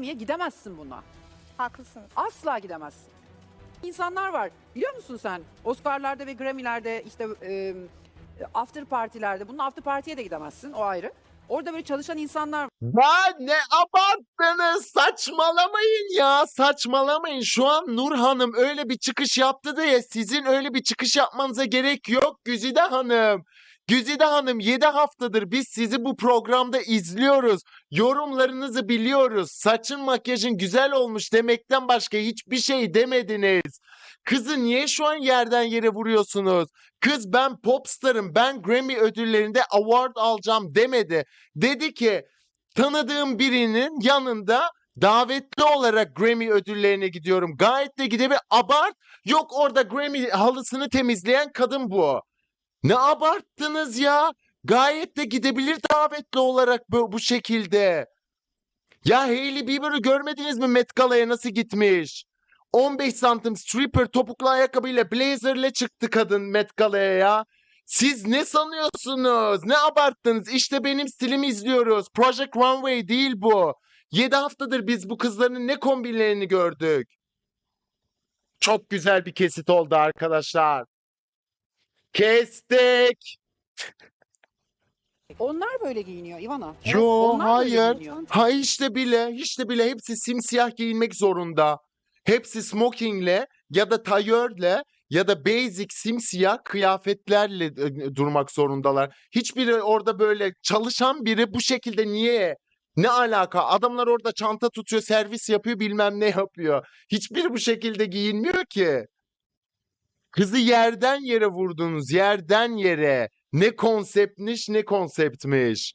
Niye gidemezsin buna? Haklısınız. Asla gidemezsin. İnsanlar var. Biliyor musun sen? Oscar'larda ve Grammy'lerde işte e, after partilerde. Bunun after partiye de gidemezsin. O ayrı. Orada böyle çalışan insanlar var. Ya ne abarttınız saçmalamayın ya saçmalamayın şu an Nur Hanım öyle bir çıkış yaptı diye sizin öyle bir çıkış yapmanıza gerek yok Güzide Hanım. Güzide Hanım 7 haftadır biz sizi bu programda izliyoruz. Yorumlarınızı biliyoruz. Saçın makyajın güzel olmuş demekten başka hiçbir şey demediniz. Kızı niye şu an yerden yere vuruyorsunuz? Kız ben popstarım ben Grammy ödüllerinde award alacağım demedi. Dedi ki tanıdığım birinin yanında davetli olarak Grammy ödüllerine gidiyorum. Gayet de gidebilir. Abart. Yok orada Grammy halısını temizleyen kadın bu. Ne abarttınız ya? Gayet de gidebilir davetli olarak bu, bu şekilde. Ya Hailey Bieber'ı görmediniz mi Met Gala'ya nasıl gitmiş? 15 santim stripper topuklu ayakkabıyla blazerle çıktı kadın Met Gala'ya ya. Siz ne sanıyorsunuz? Ne abarttınız? İşte benim stilimi izliyoruz. Project Runway değil bu. 7 haftadır biz bu kızların ne kombinlerini gördük. Çok güzel bir kesit oldu arkadaşlar. Kestik. Onlar böyle giyiniyor Ivana. Evet, Yo onlar böyle hayır. giyiniyor. Ha işte bile, işte bile hepsi simsiyah giyinmek zorunda. Hepsi smokingle ya da tayörle ya da basic simsiyah kıyafetlerle e, durmak zorundalar. Hiçbiri orada böyle çalışan biri bu şekilde niye? Ne alaka? Adamlar orada çanta tutuyor, servis yapıyor, bilmem ne yapıyor. Hiçbiri bu şekilde giyinmiyor ki. Kızı yerden yere vurdunuz, yerden yere. Ne konseptmiş, ne konseptmiş.